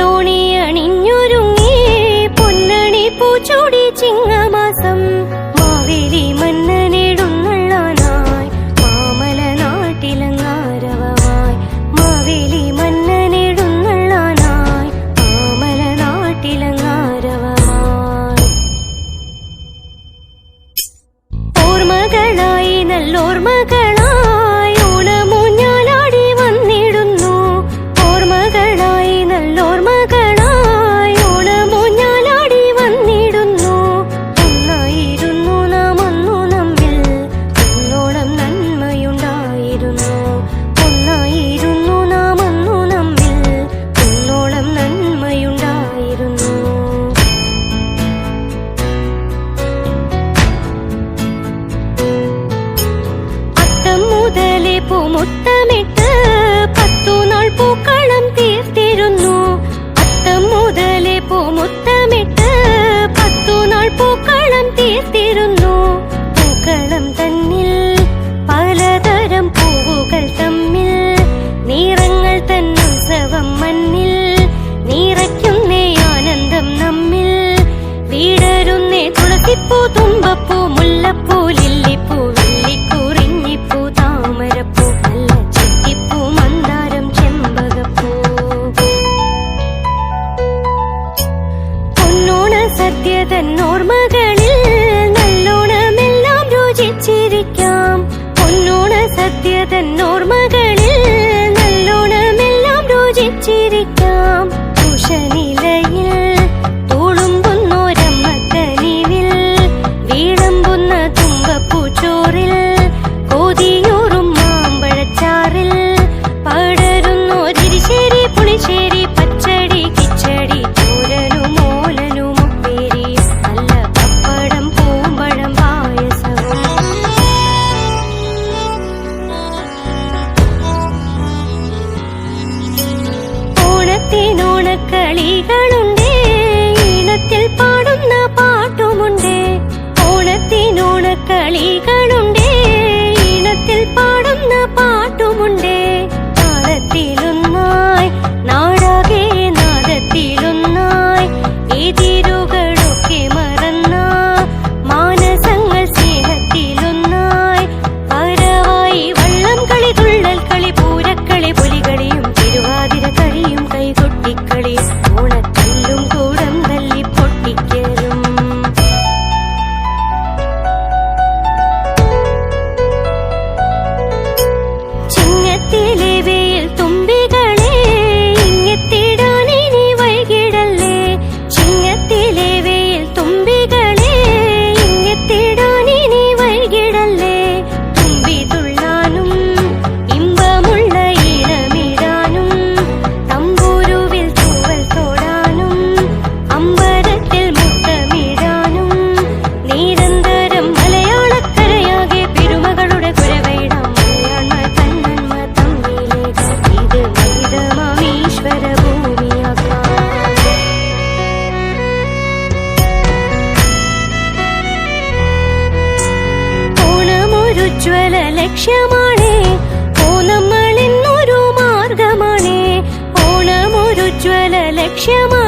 துணி പൂക്കളം തീർത്തിരുന്നു. അത്തം മുതലേ പൂമുത്തമിട്ട് പത്തു നാൾ പൂക്കളം തീർത്തിരുന്നു. പൂക്കളം തന്നിൽ പലതരം പൂവുകൾ തമ്മിൽ നിറങ്ങൾ തന്നുത്സവം മണ്ണിൽ നിറയ്ക്കുന്നേ ആനന്ദം നമ്മിൽ. വീടരുന്നേ തുളസിപ്പൂ തുമ്പപ്പൂ മുല്ലപ്പൂലില്ല. തന്നോ ഉജ്ജ്വല ലക്ഷ്യമാണേ. ഓണം എന്നൊരു മാർഗമാണേ. ഓണം ഒരു ഉജ്ജ്വല ലക്ഷ്യമാണ്